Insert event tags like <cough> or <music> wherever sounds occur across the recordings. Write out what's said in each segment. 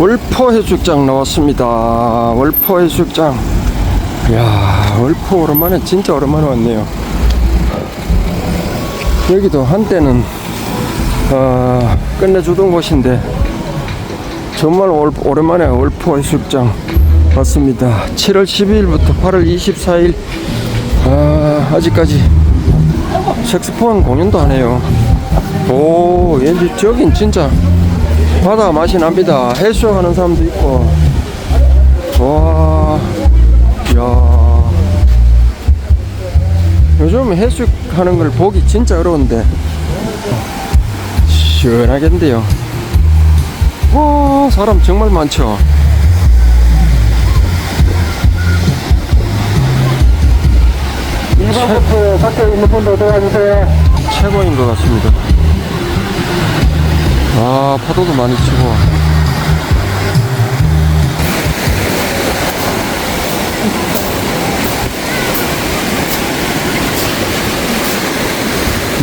월포 해수욕장 나왔습니다. 월포 해수욕장. 이야, 월포 오랜만에, 진짜 오랜만에 왔네요. 여기도 한때는, 어, 끝내주던 곳인데, 정말 올- 오랜만에 월포 해수욕장 왔습니다. 7월 12일부터 8월 24일, 아, 아직까지 색스폰 공연도 하네요. 오, 왠지 저긴 진짜 바다 맛이 납니다. 해수하는 사람도 있고. 와, 야. 요즘 해수하는 걸 보기 진짜 어려운데. 시원하겠는데요. 와, 사람 정말 많죠. 버프 밖에 있는 분들 도와주세요. 최고인 것 같습니다. 아, 파도도 많이 치고.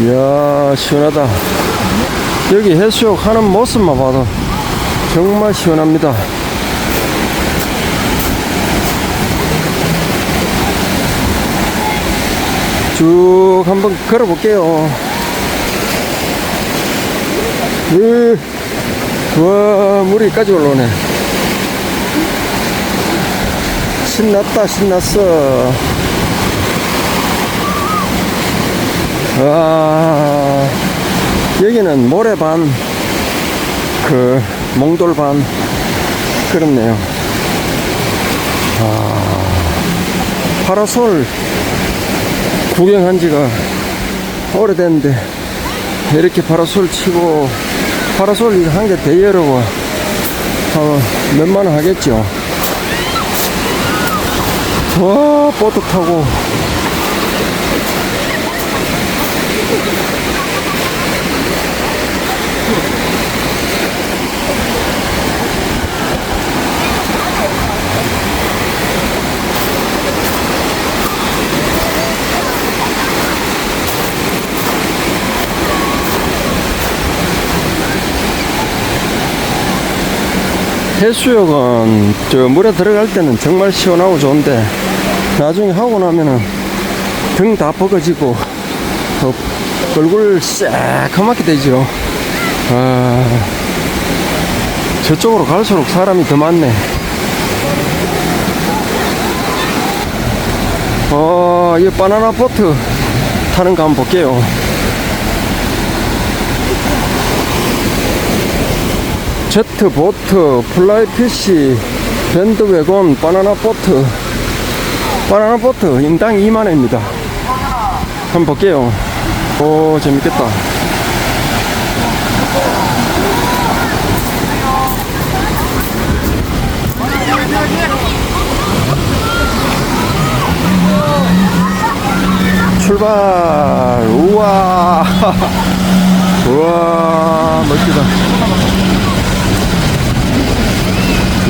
이야, 시원하다. 여기 해수욕 하는 모습만 봐도 정말 시원합니다. 쭉 한번 걸어볼게요. 으, 와, 물이 까지 올라오네. 신났다, 신났어. 와, 여기는 모래 반, 그, 몽돌 반, 그렇네요. 아, 파라솔 구경한 지가 오래됐는데, 이렇게 파라솔 치고 파라솔 이거 한 개 대여라고 어, 몇만 원 하겠죠? 와 보트 타고 해수욕은 저 물에 들어갈 때는 정말 시원하고 좋은데 나중에 하고 나면은 등다 버거지고 어, 얼굴 새카맣게 되죠 아, 저쪽으로 갈수록 사람이 더 많네. 어, 이 바나나 보트 타는 거 한번 볼게요 제트 보트, 플라이 피시, 밴드 웨곤, 바나나 보트. 바나나 보트 인당 2만원입니다. 한번 볼게요. 오, 재밌겠다. 출발! 우와! <laughs> 우와, 멋지다.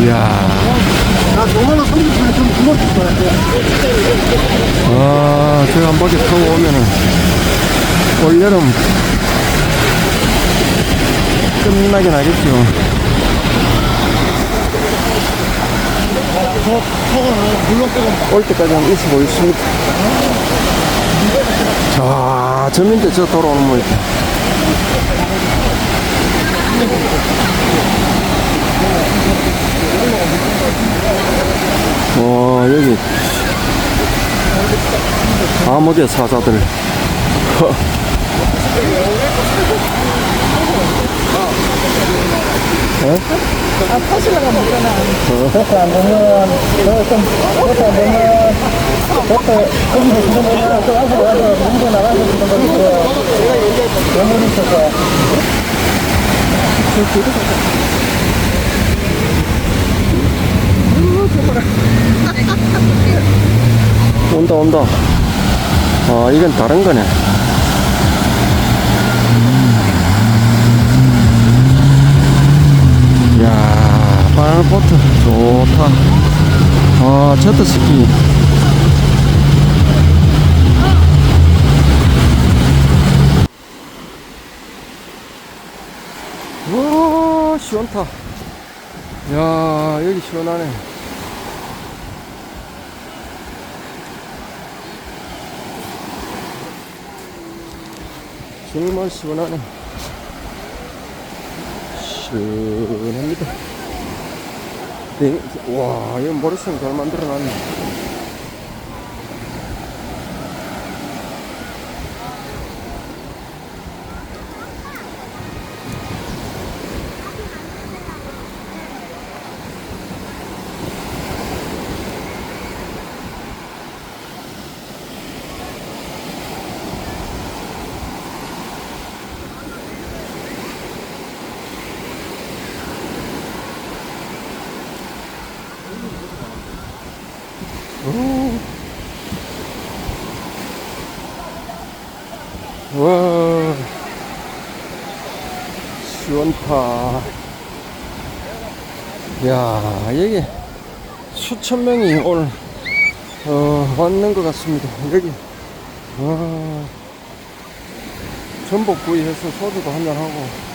이야. 나 5만원 30분에 좀 불러줄 거야. 아, 저 한 바퀴 타고 오면은, 올여름, 끝나긴 하겠죠. 저, 저거는 물렁대고 올 때까지 한번 있어 보겠습니다. 자, 저 밑에 저 돌아오는 거 있다. 어, 여기. 암흑의 사자들. 버프 안 되면, 너좀 버프 안 되면, 버프 거기서 주문하면 또 와서 와서 문제 나가서 주는 거 있어요. 연물이 있어서. 온다, 온다. 아, 이건 다른 거네. 이야, 바나나 보트 좋다. 아, 제트스키. 와, 시원타. 야 여기 시원하네 정말 시원하네. 시원합니다. 네, 와 이거 머리통 잘 만들어놨네 와. 시원타 야 여기 수천 명이 오늘 어, 왔는 것 같습니다. 여기 와 전복 구이 해서 소주도 한잔하고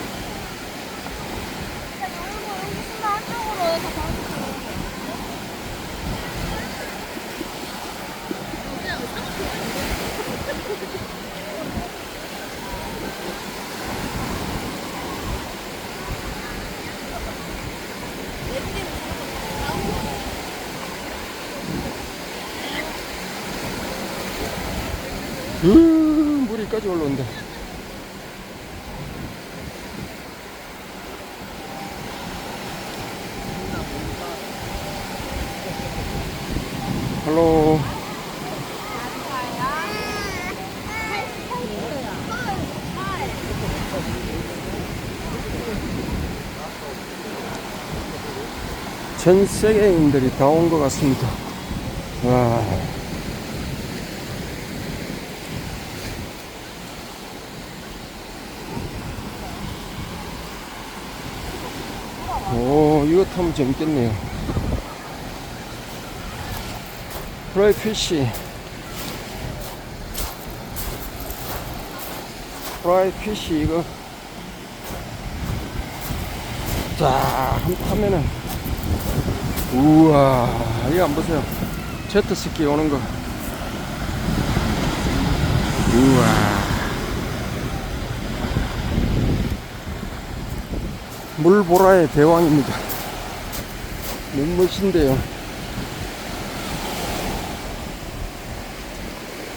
으 물이까지 올라온다. 할로. 전 세계인들이 다 온 것 같습니다. 와 오, 이거 타면 재밌겠네요. 프라이 피쉬. 프라이 피쉬, 이거. 자, 한번 타면은. 우와, 이거 안 보세요. 제트스키 오는 거. 우와. 물보라의 대왕입니다. 너무 멋진데요.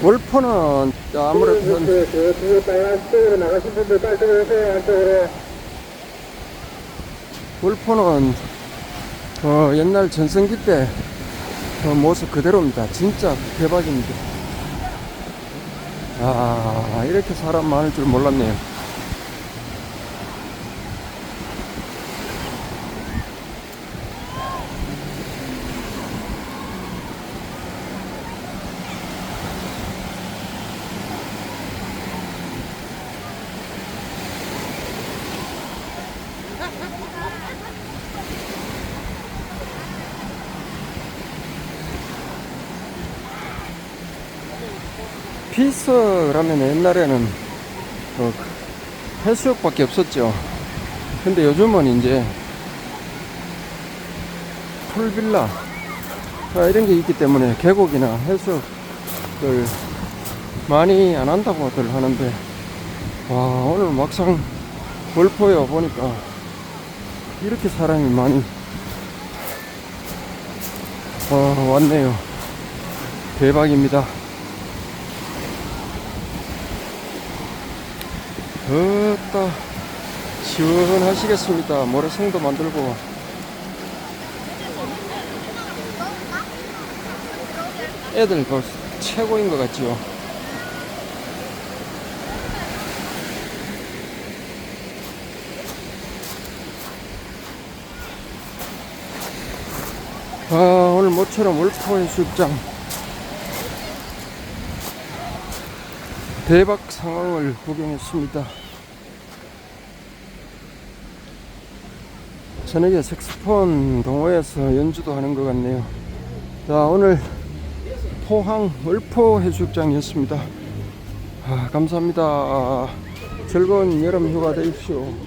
월포는 아무래도 한 그, 그, 그. 월포는 어, 옛날 전성기 때 그 모습 그대로입니다. 진짜 대박입니다. 아, 이렇게 사람 많을 줄 몰랐네요. 피서라면 옛날에는 어, 해수욕밖에 없었죠. 근데 요즘은 이제 풀빌라 아, 이런 게 있기 때문에 계곡이나 해수욕을 많이 안 한다고들 하는데 와 오늘 막상 월포에 와 보니까 이렇게 사람이 많이 어, 왔네요. 대박입니다. 어따 시원하시겠습니다. 모래성도 만들고. 애들 그 최고인 것 같지요. 아 오늘 모처럼 월포 해수욕장 대박 상황을 구경했습니다. 저녁에 색스폰 동호회에서 연주도 하는 것 같네요. 자, 오늘 포항 월포 해수욕장이었습니다. 아, 감사합니다. 즐거운 여름 휴가 되십시오.